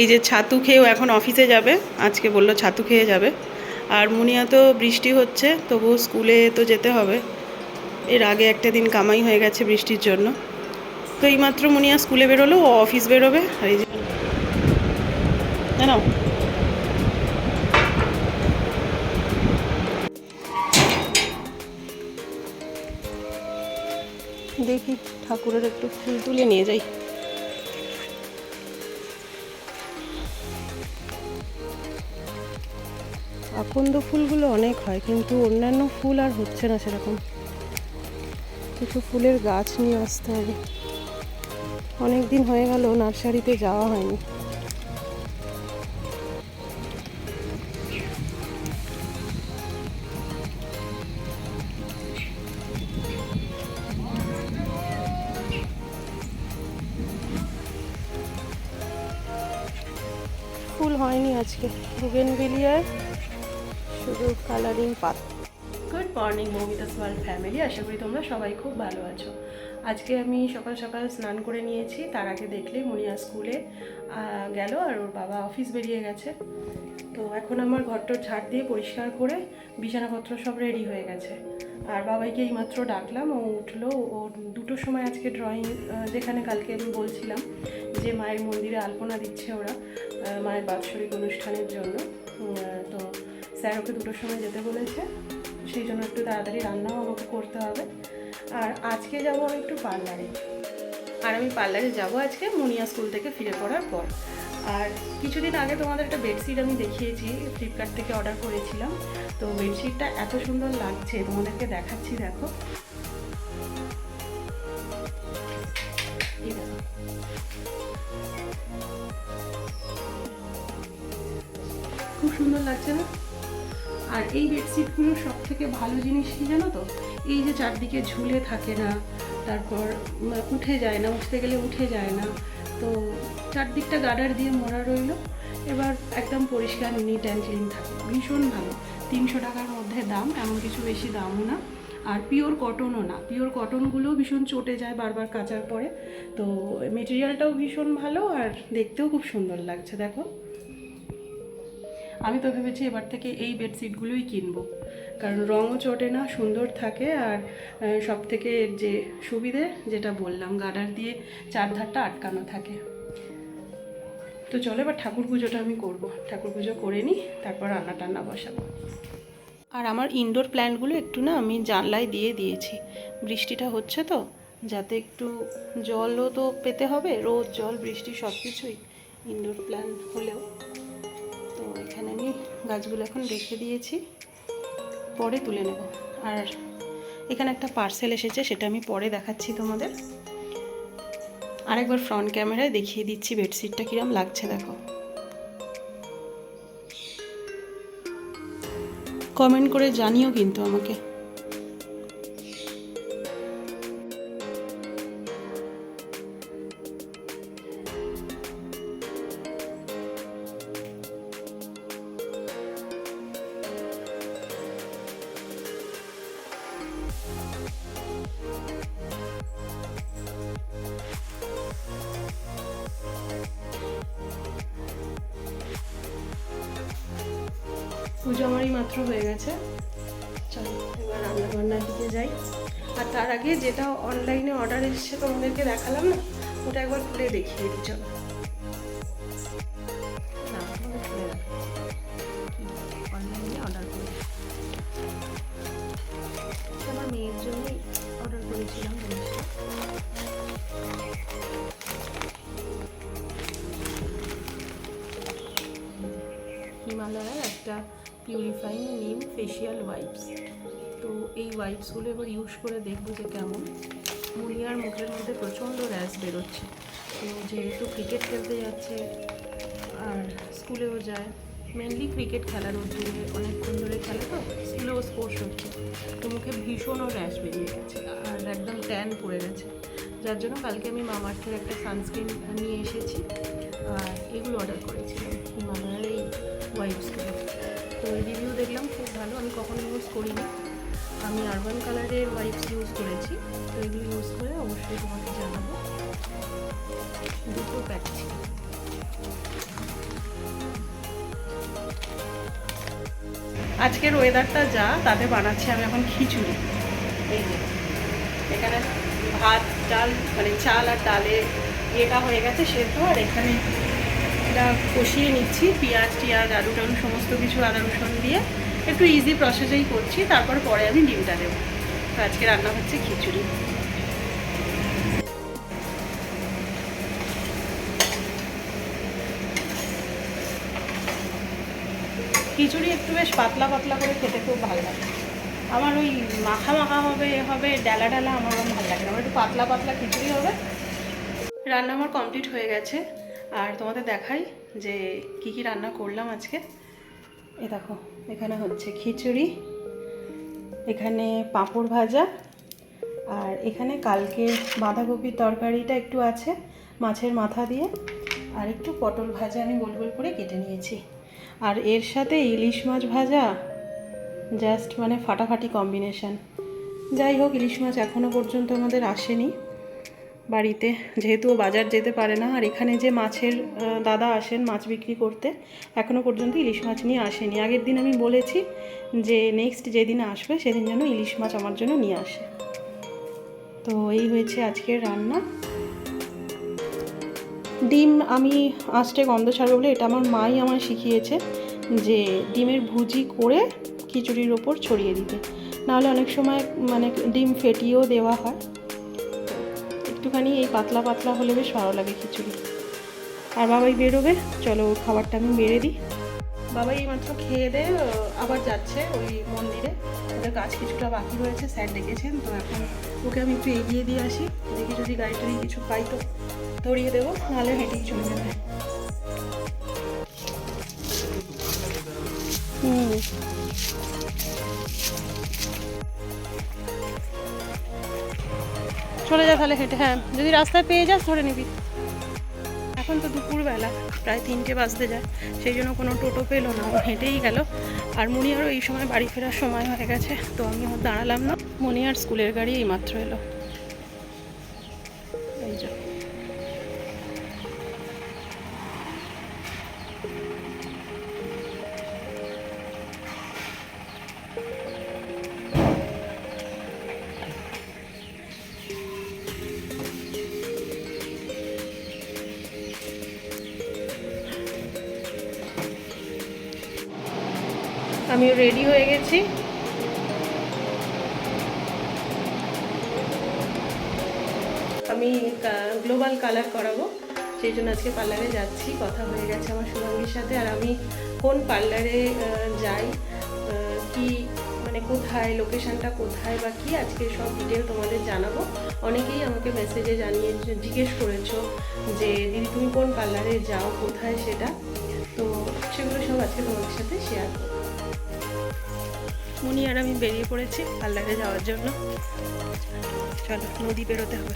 এই যে ছাতু খেয়েও এখন অফিসে যাবে। আজকে বলল ছাতু খেয়ে যাবে। আর মুনিয়া তো বৃষ্টি হচ্ছে, তবুও স্কুলে তো যেতে হবে। এর আগে একটা দিন কামাই হয়ে গেছে বৃষ্টির জন্য। তো এইমাত্র মুনিয়া স্কুলে বেরোলো, ও অফিস বেরোবে। আর এই যে জানো? দেখি ঠাকুরের একটু ফুল তুলে নিয়ে যাই। আকন্দ ফুলগুলো অনেক হয়, কিন্তু অন্যান্য ফুল আর হচ্ছে না সেরকম। কিছু ফুলের গাছ নিয়ে আসতে হবে। অনেক দিন হয়ে গেল, নার্সারিতে যাওয়া হয়নি। ফুল হয়নি আজকে। বুগেনভিলিয়ার শুধু কালারিং পাত good morning Moumita's world family আশা করি তোমরা সবাই খুব ভালো আছো। আজকে আমি সকাল সকাল স্নান করে নিয়েছি। তার আগে দেখলে মুনিয়া স্কুলে গেল আর ওর বাবা অফিস বেরিয়ে গেছে। তো এখন আমার ঘরটোর ঝাড় দিয়ে পরিষ্কার করে বিছানাপত্র সব রেডি হয়ে গেছে। আর বাবাইকে এইমাত্র ডাকলাম, ও উঠল। ও দুটোর সময় আজকে ড্রয়িং যেখানে কালকে আমি বলছিলাম যে মায়ের মন্দিরে আলপনা দিচ্ছে ওরা মায়ের বাৎসরিক অনুষ্ঠানের জন্য। স্যার ওকে দুটোর সময় যেতে বলেছে, সেই জন্য একটু তাড়াতাড়ি রান্নাও আমাকে করতে হবে। আর আজকে যাব আমি একটু পার্লারে। আর আমি পার্লারে যাব আজকে মুনিয়া স্কুল থেকে ফিরে পড়ার পর। আর কিছুদিন আগে তোমাদের একটা বেডশিট আমি দেখিয়েছি, ফ্লিপকার্ট থেকে অর্ডার করেছিলাম। তো বেডশিটটা এত সুন্দর লাগছে, তোমাদেরকে দেখাচ্ছি, দেখো। খুব সুন্দর লাগছে না? আর এই বেডশিটগুলোর সব থেকে ভালো জিনিস কি জানো তো? এই যে চারদিকে ঝুলে থাকে না, তারপর উঠে যায় না, উঠতে গেলে উঠে যায় না, তো চারদিকটা গার্ডার দিয়ে মোড়া রইল। এবার একদম পরিষ্কার নিট অ্যান্ড ক্লিন থাকে। ভীষণ ভালো। তিনশো টাকার মধ্যে দাম এমন কিছু বেশি দামও না। আর পিওর কটনও না। পিওর কটনগুলোও ভীষণ চটে যায় বারবার কাচার পরে। তো মেটেরিয়ালটাও ভীষণ ভালো আর দেখতেও খুব সুন্দর লাগছে, দেখো। আমি তো ভেবেছি এবার থেকে এই বেডশিটগুলোই কিনবো। কারণ রঙও চটে না, সুন্দর থাকে আর সব থেকে যে সুবিধে যেটা বললাম গার্ডার দিয়ে চারধারটা আটকানো থাকে। তো চলো এবার ঠাকুর পুজোটা আমি করব। ঠাকুর পুজো করে নিই, তারপর রান্না টান্না বসাবো। আর আমার ইনডোর প্ল্যান্টগুলো একটু না আমি জানলায় দিয়ে দিয়েছি। বৃষ্টিটা হচ্ছে তো, যাতে একটু জলও তো পেতে হবে, রোদ, জল, বৃষ্টি সব কিছুই ইনডোর প্ল্যান্ট হলেও। এখানে আমি গাছগুলো এখন রেখে দিয়েছি। পরে তুলে নেব। আর এখানে একটা পার্সেল এসেছে, সেটা আমি পরে দেখাচ্ছি তোমাদের। আরেকবার ফ্রন্ট ক্যামেরায় দেখিয়ে দিচ্ছি বেডশিটটা কিরম লাগছে, দেখো। কমেন্ট করে জানিও কিন্তু আমাকে। চলো এবার রান্না বান্নার দিকে যাই। আর তার আগে যেটা অনলাইনে অর্ডার এসেছে তোমাদেরকে দেখালাম না, ওটা একবার খুলে দেখিয়ে দিই, চলো। ওয়াইপসগুলো এবার ইউজ করে দেখব যে কেমন। মুনিয়ার মুখের মধ্যে প্রচণ্ড র্যাশ বেরোচ্ছে। তো যেহেতু ক্রিকেট খেলতে যাচ্ছে, আর স্কুলেও যায় মেনলি ক্রিকেট খেলার জন্য অনেকক্ষণ ধরে খেলে তো স্কুলেও স্পোর্টস হচ্ছে। তো মুখে ভীষণও র্যাশ বেরিয়ে গেছে আর একদম ট্যান পড়ে গেছে। যার জন্য কালকে আমি মামার্থের একটা সানস্ক্রিন নিয়ে এসেছি, আর এগুলো অর্ডার করেছিলাম হিমালয়ের এই ওয়াইপসগুলো তো রিভিউ দেখলাম, খুব ভালো, আমি কখনো ইউজ করিনি। আমি আরবান কালারের ওয়াইপস ইউজ করেছি, তো এগুলো ইউজ করে অবশ্যই তোমাকে জানাব। দুটো প্যাক ছিল। আজকের ওয়েদারটা যা, তাতে বানাচ্ছি আমি এখন খিচুড়ি। এই যে, এখানে ভাত, ডাল মানে চাল আর ডালে ইয়েটা হয়ে গেছে সেদ্ধ, আর এখানে এটা কষিয়ে নিচ্ছি, পেঁয়াজ, টিয়াজ আলু টালু সমস্ত কিছু আদা রসুন দিয়ে। একটু ইজি প্রসেসেই করছি, তারপর পরে আমি ডিমটা দেবো। তো আজকে রান্না হচ্ছে খিচুড়ি। খিচুড়ি একটু বেশ পাতলা পাতলা করে খেতে খুব ভালো লাগে। আমার ওই মাখা মাখা হবে এ হবে, ডালা ডালা আমার ওরকম ভালো লাগে আমার একটু পাতলা পাতলা খিচুড়ি হবে। রান্না আমার কমপ্লিট হয়ে গেছে। আর তোমাদের দেখাই যে কি কি রান্না করলাম আজকে। এ দেখো, এখানে হচ্ছে খিচুড়ি, এখানে পাঁপড় ভাজা, আর এখানে কালকে বাঁধাকপির তরকারিটা একটু আছে মাছের মাথা দিয়ে, আর একটু পটল ভাজা আমি গোল গোল করে কেটে নিয়েছি। আর এর সাথে ইলিশ মাছ ভাজা, জাস্ট মানে ফাটাফাটি কম্বিনেশন। যাই হোক, ইলিশ মাছ এখনও পর্যন্ত আমাদের আসেনি। বাড়িতে। যেহেতু বাজার যেতে পারে না, আর এখানে যে মাছের দাদা আসেন মাছ বিক্রি করতে এখনও পর্যন্ত ইলিশ মাছ নিয়ে আসেনি। আগের দিন আমি বলেছি যে নেক্সট যেদিন আসবে সেদিন যেন ইলিশ মাছ আমার জন্য নিয়ে আসে। তো এই হয়েছে আজকের রান্না। ডিম আমি আঁচটে গন্ধ ছাড়বো বলে এটা আমার মাই আমার শিখিয়েছে যে ডিমের ভুজি করে খিচুড়ির ওপর ছড়িয়ে দিতে। নাহলে অনেক সময় মানে ডিম ফেটিয়েও দেওয়া হয়। একটুখানি এই পাতলা পাতলা হলে বেশ ভালো লাগে খিচুড়ি। আর বাবাই বেরোবে, চলো খাবারটা আমি বেড়ে দিই। বাবাই এইমাত্র খেয়ে দে আবার যাচ্ছে ওই মন্দিরে। ওদের কাজ কিছুটা বাকি রয়েছে, স্যার ডেকেছেন, তো এখন ওকে আমি একটু এগিয়ে দিয়ে আসি। দেখি যদি গাড়ি টাড়ি কিছু পাই তো ধরিয়ে দেবো, নাহলে হেঁটেই চলে যাবে। চলে যা তাহলে হেঁটে হ্যাঁ যদি রাস্তায় পেয়ে যাস ধরে নিবি। এখন তো দুপুরবেলা, প্রায় তিনটে বাজতে যায়, সেই জন্য কোনো টোটো পেল না, ও হেঁটেই গেল। আর মনিয়ারও এই সময় বাড়ি ফেরার সময় হয়ে গেছে, তো আমি দাঁড়ালাম না। মনিয়ার স্কুলের গাড়ি এই মাত্র এলো। আমিও রেডি হয়ে গেছি। আমি গ্লোবাল কালার করাবো। সেই জন্য আজকে পার্লারে যাচ্ছি, কথা হয়ে গেছে আমার সুরঙ্গীর সাথে। আর আমি কোন পার্লারে যাই কি মানে কোথায় লোকেশানটা কোথায় বা কি, আজকে সব ডিটেল তোমাদের জানাব। অনেকেই আমাকে মেসেজে জানিয়ে জিজ্ঞেস করেছ যে, দিদি, তুমি কোন পার্লারে যাও? কোথায় সেটা? তো সেগুলো সব আজকে তোমাদের সাথে শেয়ার করব। মুনি আর আমি বেরিয়ে পড়েছি পার্লারে যাওয়ার জন্য। চলো নদী বেরোতে হবে।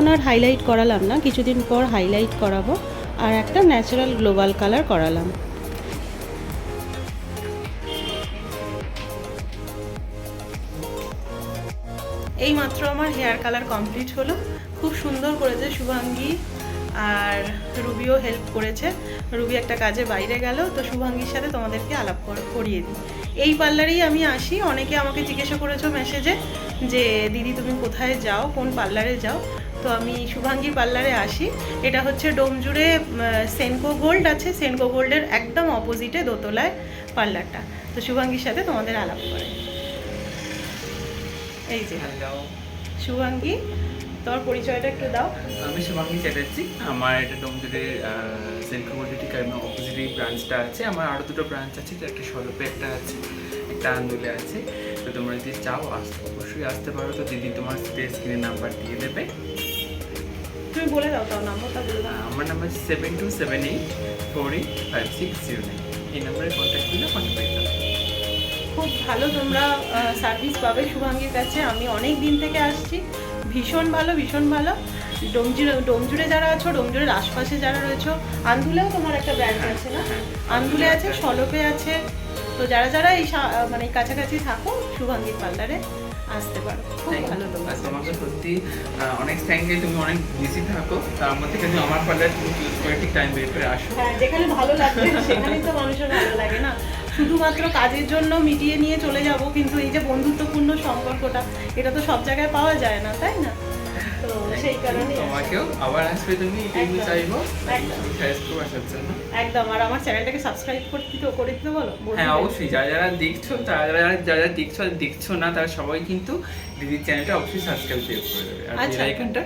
এখন আর হাইলাইট করালাম না, কিছুদিন পর হাইলাইট করাবো। আর একটা ন্যাচারাল গ্লোবাল কালার করালাম। এই মাত্র আমার হেয়ার কালার কমপ্লিট হলো। খুব সুন্দর করেছে শুভাঙ্গী, আর রুবিও হেল্প করেছে। রুবি একটা কাজে বাইরে গেল, তো শুভাঙ্গীর সাথে তোমাদেরকে আলাপ কর- করিয়ে দিই। এই পার্লারেই আমি আসি, অনেকে আমাকে জিজ্ঞাসা করেছ মেসেজে যে, দিদি তুমি কোথায় যাও? কোন পার্লারে যাও? তো আমি শুভাঙ্গী পার্লারে আসি। এটা হচ্ছে ডোমজুড়ে সেনকো গোল্ড আছে। সেনকো গোল্ডের একদম অপোজিটে দোতলায় পার্লারটা। তো শুভাঙ্গীর সাথে তোমাদের আলাপ করে। এই যে হ্যালো শুভাঙ্গী তোমার পরিচয়টা একটু দাও। আমি শুভাঙ্গী চ্যাটার্জি। আমার এটা ডোমজুড়ের সেন্ট্রোমোডিটি কারণ অপোজিটে ব্রাঞ্চটা আছে। আমার আরও দুটো ব্রাঞ্চ আছে একটা সলপে একটা আছে একটা আন্দুলে আছে। তো তোমরা যদি চাও আসতে অবশ্যই আসতে পারো। তো দিদি তোমার স্ক্রিনের নাম্বার দিয়ে দেবে। তুমি বলে দাও তাও নাম্বারটা বলে দাও। আমার number seven two seven eight four eight five six zero nine এই নাম্বারে কন্ট্যাক্ট করলে কন্ট্যাক্ট পেয়ে যাবে খুব ভালো তোমরা সার্ভিস পাবে শুভাঙ্গীর কাছে। আমি অনেক দিন থেকে আসছি। ভীষণ ভালো ভীষণ ভালো। ডোমজুড়ে ডোমজুড়ে যারা আছো ডোমজুড়ের আশপাশে যারা রয়েছো আন্দুলেও তোমার একটা ব্রাঞ্চ আছে না? আন্দুলে আছে সলপে আছে। তো যারা যারা এই মানে কাছাকাছি থাকো শুভাঙ্গীর পার্লারে আসতে পারো। খুব ভালো তোমাকে সত্যি অনেক থ্যাংক তুমি অনেক বিজি থাকো। তার মধ্যে কিন্তু আমার পার্লার তুমি চুজ করে ঠিক টাইম বের করে আসো। হ্যাঁ যেখানে ভালো লাগবে সেখানে তো মানুষের ভালো লাগে না। শুধুমাত্র কাজের জন্য মিটিয়ে নিয়ে চলে যাব কিন্তু এই যে বন্ধুত্বপূর্ণ সম্পর্কটা এটা তো সব জায়গায় পাওয়া যায় না তাই না? সেই কারণে তোমাকেও আবার আসবে তুমি এটাই চাইব? একদম। ফেসবুক আসার জন্য। একদম আর আমার চ্যানেলটাকে সাবস্ক্রাইব করতে তো করে দিতে বলো? হ্যাঁ অবশ্যই যারা যারা দেখছ তারা যারা দেখছ আর দেখছ না তারা সবাই কিন্তু দিদির চ্যানেলটা অবশ্যই সাবস্ক্রাইব করে দেবে। আর আচ্ছা। বেল আইকনটা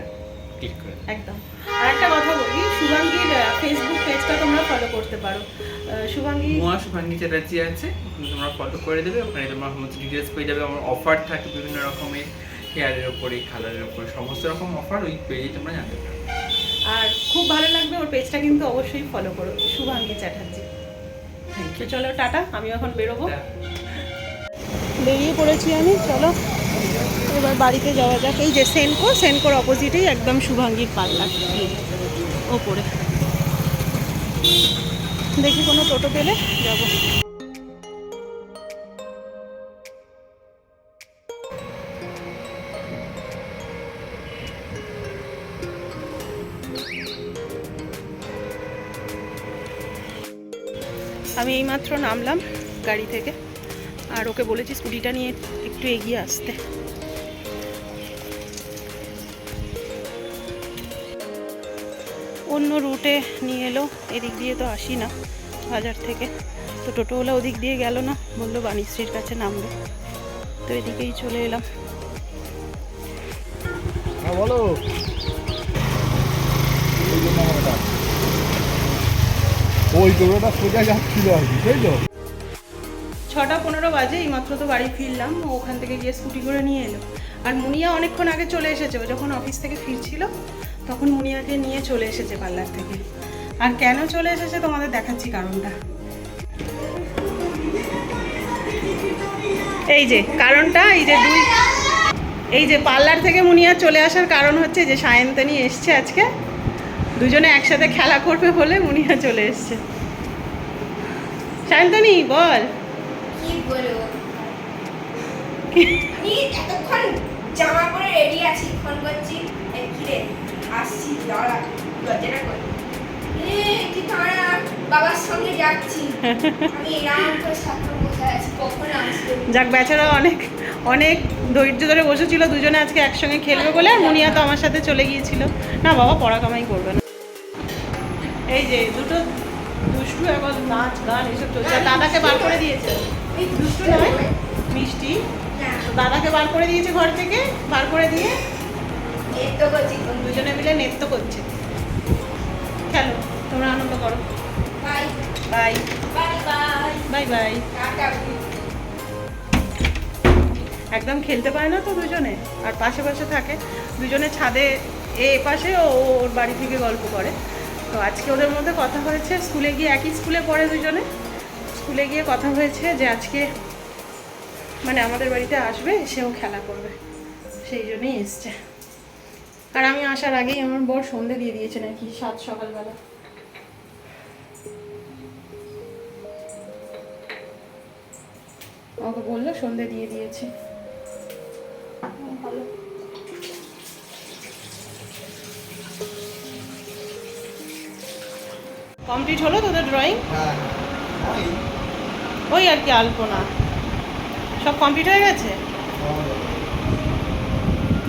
ক্লিক করে একদম। আর একটা কথা বলি শুভাঙ্গীর ফেসবুক পেজটা তোমরা ফলো করতে পারো। আহ, শুভাঙ্গী মুয়া শুভাঙ্গী চ্যাটার্জি আছে তোমরা ফলো করে দেবে। ওখানে তোমার সমস্ত ডিটেলস পেয়ে যাবে। আমার অফার থাকে বিভিন্ন রকমের। হেয়ারের ওপরে কালারের ওপরে সমস্ত রকম অফার ওই পেজে তোমরা জানতে পারো আর খুব ভালো লাগবে ওর পেজটা কিন্তু অবশ্যই ফলো করো। শুভাঙ্গী চ্যাটার্জি। তো চলো টাটা আমি এখন বেরোবো। বেরিয়ে পড়েছি আমি চলো। এবার বাড়িতে যাওয়া যাক। এই যে সেনকো সেনকোর অপোজিটেই একদম শুভাঙ্গীর পার্লার এই ওপরে। দেখি কোনো টোটো পেলে যাব। আমি এইমাত্র নামলাম গাড়ি থেকে। আর ওকে বলেছি স্কুটিটা নিয়ে একটু এগিয়ে আসতে। অন্য রুটে নিয়ে এলো, এদিক দিয়ে তো আসি না বাজার থেকে। তো টোটোওয়ালা ওদিক দিয়ে গেল না, বলল বাণীশ্রীর কাছে নামবে। তো এদিকেই চলে এলাম। হ্যাঁ বলো। ওই সোজা যাচ্ছিল আর কি, তাই তো? ছটা পনেরো বাজে, এইমাত্র তো বাড়ি ফিরলাম, ওখান থেকে গিয়ে স্কুটি করে নিয়ে এলো। আর মুনিয়া অনেকক্ষণ আগে চলে এসেছে, ও যখন অফিস থেকে ফিরছিল, তখন মুনিয়াকে নিয়ে চলে এসেছে পার্লার থেকে। আর কেন চলে এসেছে তোমাদের দেখাচ্ছি কারণটা। এই যে, কারণটা, এই যে দুই এই যে পার্লার থেকে মুনিয়া চলে আসার কারণ হচ্ছে যে সায়ন্তনী এসছে আজকে। দুজনে একসাথে খেলা করবে বলে মুনিয়া চলে এসছে। শান্তনি বল। কি বলব আমি এতক্ষণ জামা পরে রেডি আছি ফোন করছি। এই কি রে? আসছি দাঁড়া দরজাটা কর এ তুই দাঁড়া বাবার সঙ্গে যাচ্ছি। আমি এরকম করে সাথে বসে আছি কখন আসবে? যাক বেচারা অনেক অনেক ধৈর্য ধরে বসেছিল দুজনে আজকে একসঙ্গে খেলবে বলে আর মুনিয়া তো আমার সাথে চলে গিয়েছিল। না বাবা পড়া কামাই করবে না। এই যে দুটো দুষ্টু এখন নাচ গান এসব চলছে। দাদাকে বার করে দিয়েছে। এই দুষ্টু নয়। মিষ্টি। দাদাকে বার করে দিয়েছে ঘর থেকে বার করে দিয়ে তো করছি। দুজনে মিলে নৃত্য করছে। খেলো তোমরা আনন্দ করো। বাই। বাই। Bye bye. একদম খেলতে পারে না তো দুজনে আর পাশে পাশে থাকে। দুজনে ছাদে এ পাশে ও ওর বাড়ি থেকে গল্প করে। তো আজকে ওদের মধ্যে কথা হয়েছে, স্কুলে গিয়ে একই স্কুলে পড়ে দুজনে। স্কুলে গিয়ে কথা হয়েছে যে আজকে মানে আমাদের বাড়িতে আসবে, সেও খেলা করবে। সেই জন্যই এসছে। আর আমি আসার আগেই আমার বর সন্ধে দিয়ে দিয়েছে নাকি সাত সকালবেলা। আমাকে বলল সন্ধে দিয়ে দিয়েছে। ভালো। কমপ্লিট হলো তোদের ড্রয়িং? হ্যাঁ। ওই। আর কি আলপনা। সব কমপ্লিট হয়ে গেছে?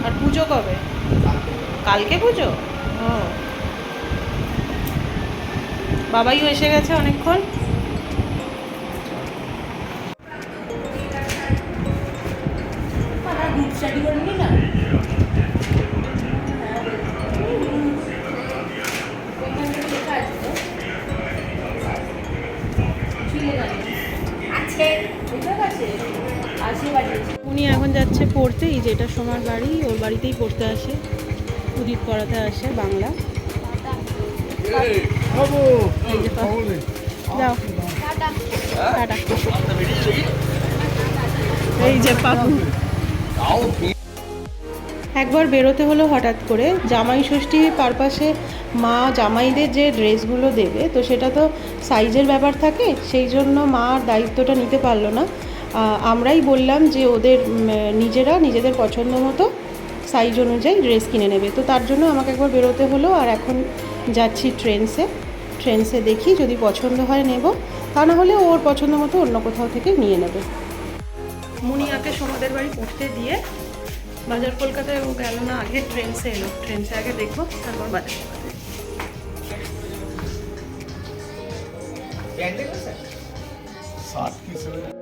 আর পুজো কবে? কালকে পুজো? ও। বাবাইও এসে গেছে অনেকক্ষণ। উনি এখন যাচ্ছে পড়তে এই যে এটা সোমার বাড়ি, ওর বাড়িতেই পড়তে আসে। উদিত পড়াতে আসে বাংলা। এই যে একবার বেরোতে হলো হঠাৎ করে। জামাই ষষ্ঠী পারপাসে মা জামাইদের যে ড্রেসগুলো দেবে, তো সেটা তো সাইজের ব্যাপার থাকে, সেই জন্য মা দায়িত্বটা নিতে পারল না। আমরাই বললাম যে ওদের নিজেরা নিজেদের পছন্দ মতো সাইজ অনুযায়ী ড্রেস কিনে নেবে। তো তার জন্য আমাকে একবার বেরোতে হলো আর এখন যাচ্ছি ট্রেনসে। ট্রেনসে দেখি যদি পছন্দ হয় নেব। তা না হলে ওর পছন্দ মতো অন্য কোথাও থেকে নিয়ে নেবে। মুনিয়াকে সোমাদের বাড়ি পড়তে দিয়ে বাজার কলকাতায় ও গেল না আগে ট্রেনসে এলো। ট্রেনসে আগে দেখব তারপর বাজার। কলকাতায়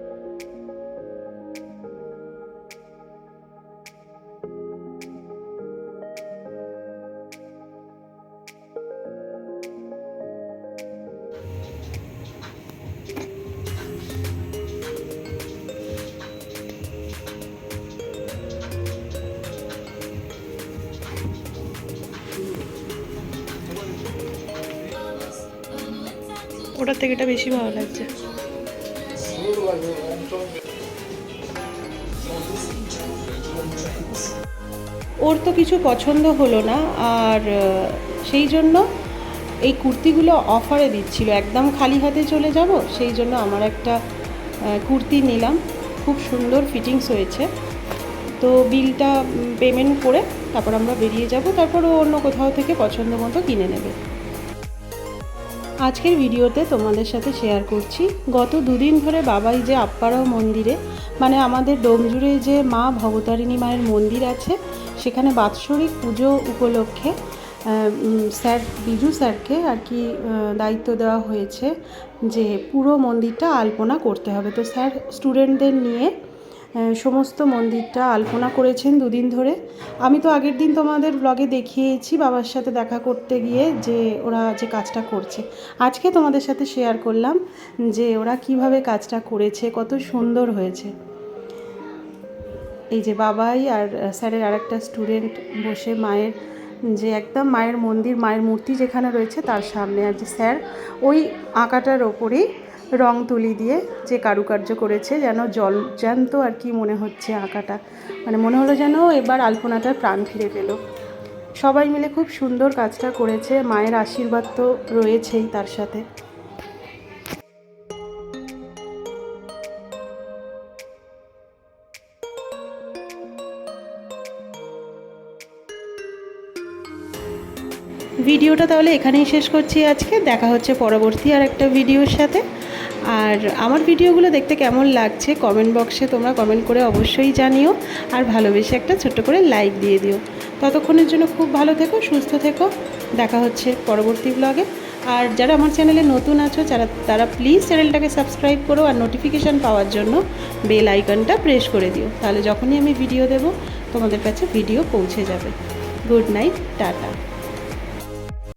ওটার থেকে এটা বেশি ভালো লাগছে। ওর তো কিছু পছন্দ হলো না, আর সেই জন্য এই কুর্তিগুলো অফারে দিচ্ছিল। একদম খালি হাতে চলে যাব, সেই জন্য আমার একটা কুর্তি নিলাম। খুব সুন্দর ফিটিংস হয়েছে। তো বিলটা পেমেন্ট করে তারপর আমরা বেরিয়ে যাব। তারপর অন্য কোথাও থেকে পছন্দ মতো কিনে নেবে। আজকের ভিডিওতে তোমাদের সাথে শেয়ার করছি। গত দুদিন ধরে বাবাই যে আপ্পারাও মন্দিরে মানে আমাদের ডোমজুড়ে যে মা ভবতারিণী মায়ের মন্দির আছে, সেখানে বাৎসরিক পুজো উপলক্ষে স্যার, বিজু স্যারকে আর কি দায়িত্ব দেওয়া হয়েছে যে পুরো মন্দিরটা আলপনা করতে হবে। তো স্যার স্টুডেন্টদের নিয়ে সমস্ত মন্দিরটা আলপনা করেছেন দুদিন ধরে। আমি তো আগের দিন তোমাদের ব্লগে দেখিয়েছি বাবার সাথে দেখা করতে গিয়ে যে ওরা যে কাজটা করছে। আজকে তোমাদের সাথে শেয়ার করলাম যে ওরা কীভাবে কাজটা করেছে, কত সুন্দর হয়েছে। এই যে বাবাই আর স্যারের আরেকটা স্টুডেন্ট বসে মায়ের, যে একদম মায়ের মন্দির, মায়ের মূর্তি যেখানে রয়েছে তার সামনে। আর যে স্যার ওই আঁকাটার ওপরেই রং তুলি দিয়ে যে কারুকার্য করেছে, যেন জল জ্যান্ত আর কি মনে হচ্ছে আঁকাটা। মানে মনে হলো যেন এবার আলপনাটার প্রাণ ফিরে পেল। সবাই মিলে খুব সুন্দর কাজটা করেছে, মায়ের আশীর্বাদ তো রয়েছেই তার সাথে। ভিডিওটা তাহলে এখানেই শেষ করছি আজকে। দেখা হচ্ছে পরবর্তী আর একটা ভিডিওর সাথে। আর আমার ভিডিওগুলো দেখতে কেমন লাগছে কমেন্ট বক্সে তোমরা কমেন্ট করে অবশ্যই জানিও। আর ভালোবেসে একটা ছোট্ট করে লাইক দিয়ে দিও। ততক্ষণের জন্য খুব ভালো থেকো, সুস্থ থেকো। দেখা হচ্ছে পরবর্তী ব্লগে আর যারা আমার চ্যানেলে নতুন আছো, যারা, তারা প্লিজ চ্যানেলটাকে সাবস্ক্রাইব করো আর নোটিফিকেশান পাওয়ার জন্য বেল আইকনটা প্রেস করে দিও। তাহলে যখনই আমি ভিডিও দেব, তোমাদের কাছে ভিডিও পৌঁছে যাবে। Good night tata.